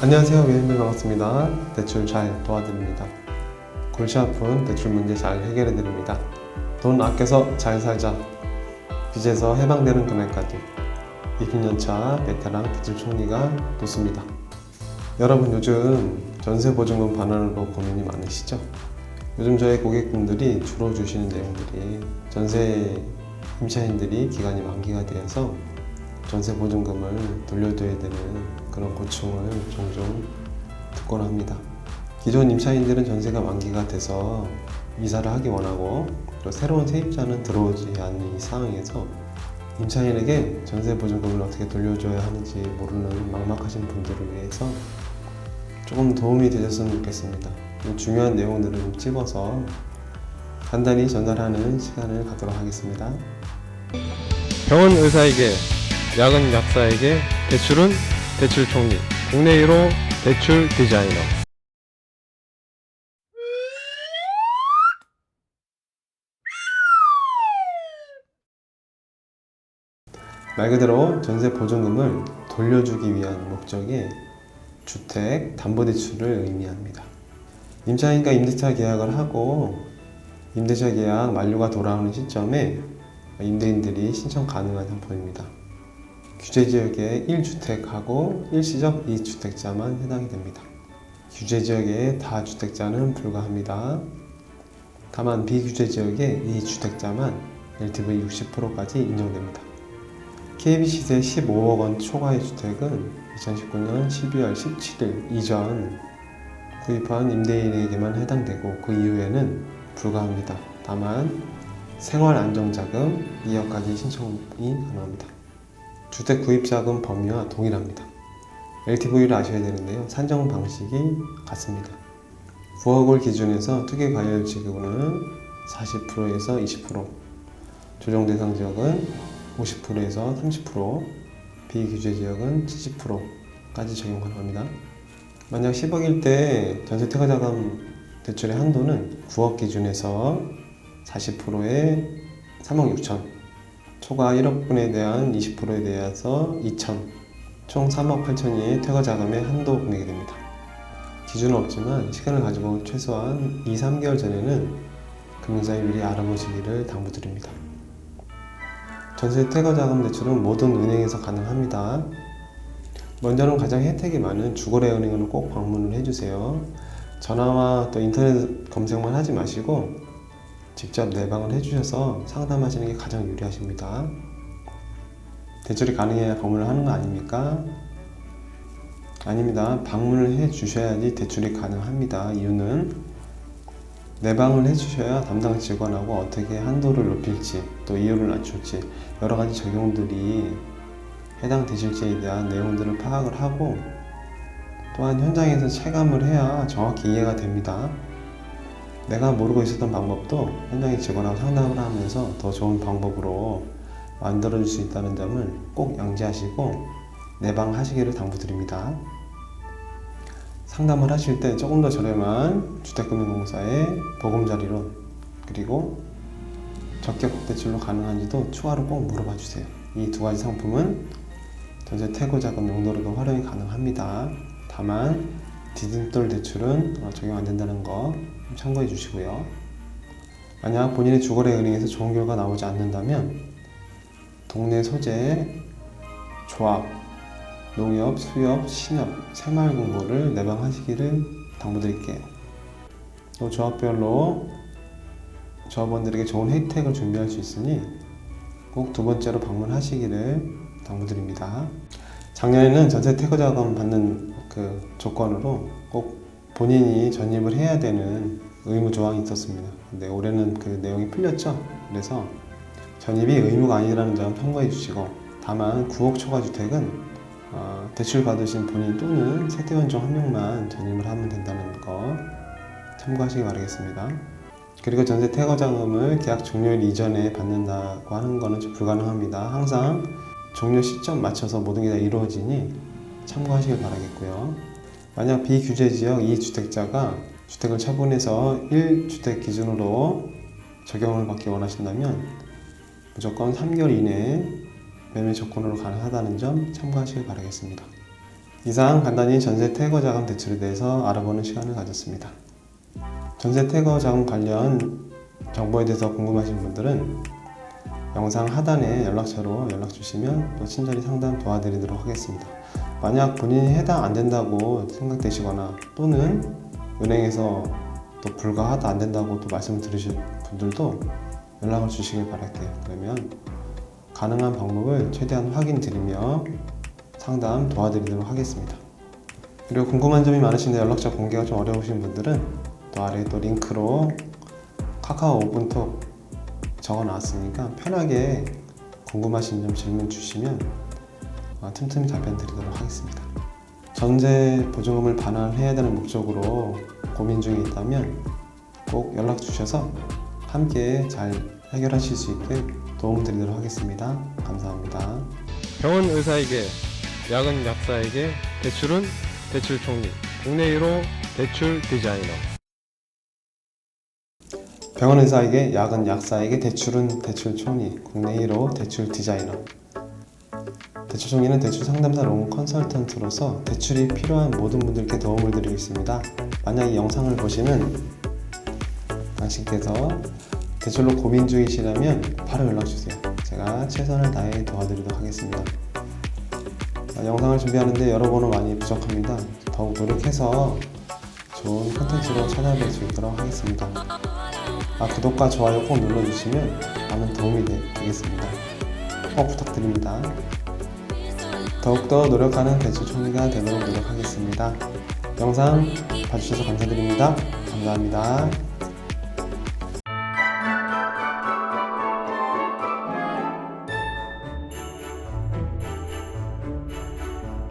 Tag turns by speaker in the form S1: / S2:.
S1: 안녕하세요. 위원님 반갑습니다. 대출 잘 도와드립니다. 골치 아픈 대출 문제 잘 해결해 드립니다. 돈 아껴서 잘 살자. 빚에서 해방되는 그날까지 20년차 베테랑 대출 총리가 놓습니다. 여러분 요즘 전세 보증금 반환으로 고민이 많으시죠? 요즘 저희 고객분들이 주로 주시는 내용들이 전세 임차인들이 기간이 만기가 되어서 전세 보증금을 돌려줘야 되는 그런 고충을 종종 듣곤 합니다. 기존 임차인들은 전세가 만기가 돼서 이사를 하기 원하고 또 새로운 세입자는 들어오지 않는 이 상황에서 임차인에게 전세 보증금을 어떻게 돌려줘야 하는지 모르는 막막하신 분들을 위해서 조금 도움이 되셨으면 좋겠습니다. 이 중요한 내용들을 좀 찝어서 간단히 전달하는 시간을 갖도록 하겠습니다.
S2: 병원 의사에게, 약은 약사에게, 대출은 대출 총리, 국내 1호 대출 디자이너.
S1: 말 그대로 전세 보증금을 돌려주기 위한 목적의 주택 담보대출을 의미합니다. 임차인과 임대차 계약을 하고 임대차 계약 만료가 돌아오는 시점에 임대인들이 신청 가능한 상품입니다. 규제 지역의 1주택하고 일시적 2주택자만 해당이 됩니다. 규제 지역의 다주택자는 불가합니다. 다만 비규제 지역의 2주택자만 LTV 60%까지 인정됩니다. KB시세 15억 원 초과의 주택은 2019년 12월 17일 이전 구입한 임대인에게만 해당되고 그 이후에는 불가합니다. 다만 생활안정자금 2억까지 신청이 가능합니다. 주택 구입자금 범위와 동일합니다. LTV를 아셔야 되는데요. 산정 방식이 같습니다. 9억을 기준해서 투기 과열 지급은 40%에서 20%, 조정 대상 지역은 50%에서 30%, 비규제 지역은 70%까지 적용 가능합니다. 만약 10억일 때 전세 퇴거자금 대출의 한도는 9억 기준에서 40%에 3억 6천, 초과 1억 분에 대한 20%에 대해서 2천, 총 3억 8천이 퇴거 자금의 한도 금액이 됩니다. 기준은 없지만 시간을 가지고 최소한 2, 3개월 전에는 금융사에 미리 알아보시기를 당부드립니다. 전세 퇴거 자금 대출은 모든 은행에서 가능합니다. 먼저는 가장 혜택이 많은 주거래 은행을 꼭 방문을 해주세요. 전화와 또 인터넷 검색만 하지 마시고 직접 내방을 해주셔서 상담하시는 게 가장 유리하십니다. 대출이 가능해야 방문을 하는 거 아닙니까? 아닙니다. 방문을 해 주셔야지 대출이 가능합니다. 이유는 내방을 해 주셔야 담당 직원하고 어떻게 한도를 높일지 또 이율을 낮출지 여러 가지 적용들이 해당되실지에 대한 내용들을 파악을 하고 또한 현장에서 체감을 해야 정확히 이해가 됩니다. 내가 모르고 있었던 방법도 현장의 직원하고 상담을 하면서 더 좋은 방법으로 만들어줄 수 있다는 점을 꼭 양지하시고 내방하시기를 당부드립니다. 상담을 하실 때 조금 더 저렴한 주택금융공사의 보금자리론 그리고 적격 대출로 가능한지도 추가로 꼭 물어봐 주세요. 이 두 가지 상품은 전세 퇴거 자금 용도로도 활용이 가능합니다. 다만 디딤돌 대출은 어, 적용 안 된다는 거 참고해 주시고요. 만약 본인의 주거래 은행에서 좋은 결과 나오지 않는다면 동네 소재, 조합, 농협, 수협, 신협, 새마을금고를 내방하시기를 당부드릴게요. 또 조합별로 조합원들에게 좋은 혜택을 준비할 수 있으니 꼭 두 번째로 방문하시기를 당부드립니다. 작년에는 전세 퇴거자금 받는 그 조건으로 꼭 본인이 전입을 해야 되는 의무 조항이 있었습니다. 근데 올해는 그 내용이 풀렸죠. 그래서 전입이 의무가 아니라는 점 참고해 주시고 다만 9억 초과 주택은 어, 대출 받으신 본인 또는 세대원 중 한 명만 전입을 하면 된다는 거 참고하시기 바라겠습니다. 그리고 전세 퇴거자금을 계약 종료일 이전에 받는다고 하는 좀 불가능합니다. 항상 종료 시점 맞춰서 모든 게 다 이루어지니 참고하시길 바라겠고요. 만약 비규제 지역 2주택자가 주택을 처분해서 1주택 기준으로 적용을 받기 원하신다면 무조건 3개월 이내에 매매 조건으로 가능하다는 점 참고하시길 바라겠습니다. 이상 간단히 전세 퇴거 자금 대출에 대해서 알아보는 시간을 가졌습니다. 전세 퇴거 자금 관련 정보에 대해서 궁금하신 분들은 영상 하단에 연락처로 연락 주시면 또 친절히 상담 도와드리도록 하겠습니다. 만약 본인이 해당 안 된다고 생각되시거나 또는 은행에서 또 불가하다 안 된다고 또 말씀을 들으실 분들도 연락을 주시길 바랄게요. 그러면 가능한 방법을 최대한 확인 드리며 상담 도와드리도록 하겠습니다. 그리고 궁금한 점이 많으신데 연락처 공개가 좀 어려우신 분들은 또 아래에 또 링크로 카카오 오픈톡 적어 놨으니까 편하게 궁금하신 점 질문 주시면 어, 틈틈이 답변 드리도록 하겠습니다. 전세 보증금을 반환해야 되는 목적으로 고민 중에 있다면 꼭 연락 주셔서 함께 잘 해결하실 수 있게 도움 드리도록 하겠습니다. 감사합니다.
S2: 병원 의사에게 약은 약사에게 대출은 대출 총리 국내 1호 대출 디자이너
S1: 병원 의사에게 약은 약사에게 대출은 대출 총리 국내 1호 대출 디자이너 대출 총리는 대출 상담사 롱 컨설턴트로서 대출이 필요한 모든 분들께 도움을 드리고 있습니다. 만약 이 영상을 보시는 당신께서 대출로 고민 중이시라면 바로 연락 주세요. 제가 최선을 다해 도와드리도록 하겠습니다. 아, 영상을 준비하는데 여러 번호 많이 부족합니다. 더욱 노력해서 좋은 콘텐츠로 찾아뵐 수 있도록 하겠습니다. 아, 구독과 좋아요 꼭 눌러주시면 많은 도움이 되- 되겠습니다. 꼭 부탁드립니다. 더욱더 노력하는 대출 총리가 되도록 노력하겠습니다. 영상 봐주셔서 감사드립니다. 감사합니다.